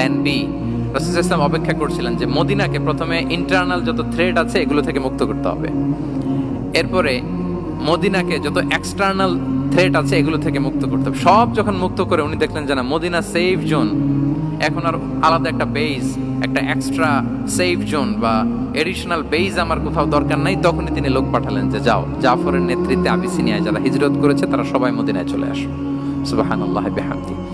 Plan B রসুল ইসলাম অপেক্ষা করছিলেন যে মদিনাকে প্রথমে ইন্টারনাল যত থ্রেড আছে এগুলো থেকে মুক্ত করতে হবে। এরপরে মদিনাকে যত এক্সটার্নাল থ্রেট আছে এগুলো থেকে মুক্ত করতে হবে। সব যখন মুক্ত করে উনি দেখলেন যে না, মদিনা সেফ জোন এখন আর আলাদা একটা বেজ একটা এক্সট্রা সেফ জোন বা এডিশনাল বেজ আমার কোথাও দরকার নাই। তখনই তিনি লোক পাঠালেন যে যাও, জাফরের নেতৃত্বে আবিসিনিয়ায় যারা হিজরত করেছে তারা সবাই মদিনায় চলে আসো। সুবাহান আল্লাহ বেহামদি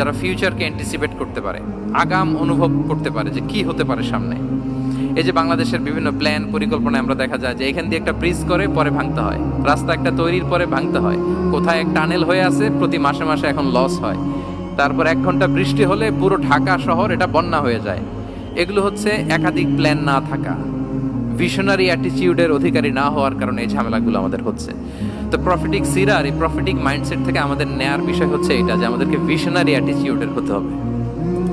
যারা ফিউচারকে অ্যান্টিসিপেট করতে পারে, আগাম অনুভব করতে পারে যে কি হতে পারে সামনে। এই যে বাংলাদেশের বিভিন্ন প্ল্যান পরিকল্পনায় আমরা দেখা যায় যে এখান দিয়ে একটা ব্রিজ করে পরে ভাঙতে হয়। রাস্তা একটা তৈরির পরে ভাঙতে হয়। কোথায় এক টানেল হয়ে আছে, প্রতি মাসে মাসে এখন লস হয়। তারপর এক ঘণ্টা বৃষ্টি হলে পুরো ঢাকা শহর এটা বন্যা হয়ে যায়। এগুলো হচ্ছে একাধিক প্ল্যান না থাকা। ভিশনারি অ্যাটিচিউডের অধিকারী না হওয়ার কারণে এই ঝামেলাগুলো আমাদের হচ্ছে। তো প্রফিটিক সিরার এই প্রফিটিক মাইন্ডসেট থেকে আমাদের নেয়ার বিষয় হচ্ছে এটা যে আমাদেরকে ভিশনারি অ্যাটিটিউডের হতে হবে।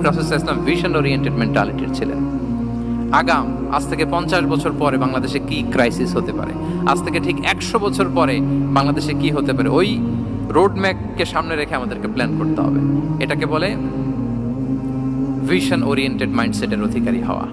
রসুল ইসলাম ভিশন ওরিয়েন্টেড মেন্টালিটির ছিলেন। আগাম, আজ থেকে পঞ্চাশ বছর পরে বাংলাদেশে কি ক্রাইসিস হতে পারে? আজ থেকে ঠিক একশো বছর পরে বাংলাদেশে কি হতে পারে? ওই রোড ম্যাপকে সামনে রেখে আমাদেরকে প্ল্যান করতে হবে। এটাকে বলে ভিশন ওরিয়েন্টেড মাইন্ডসেটের অধিকারী হওয়া।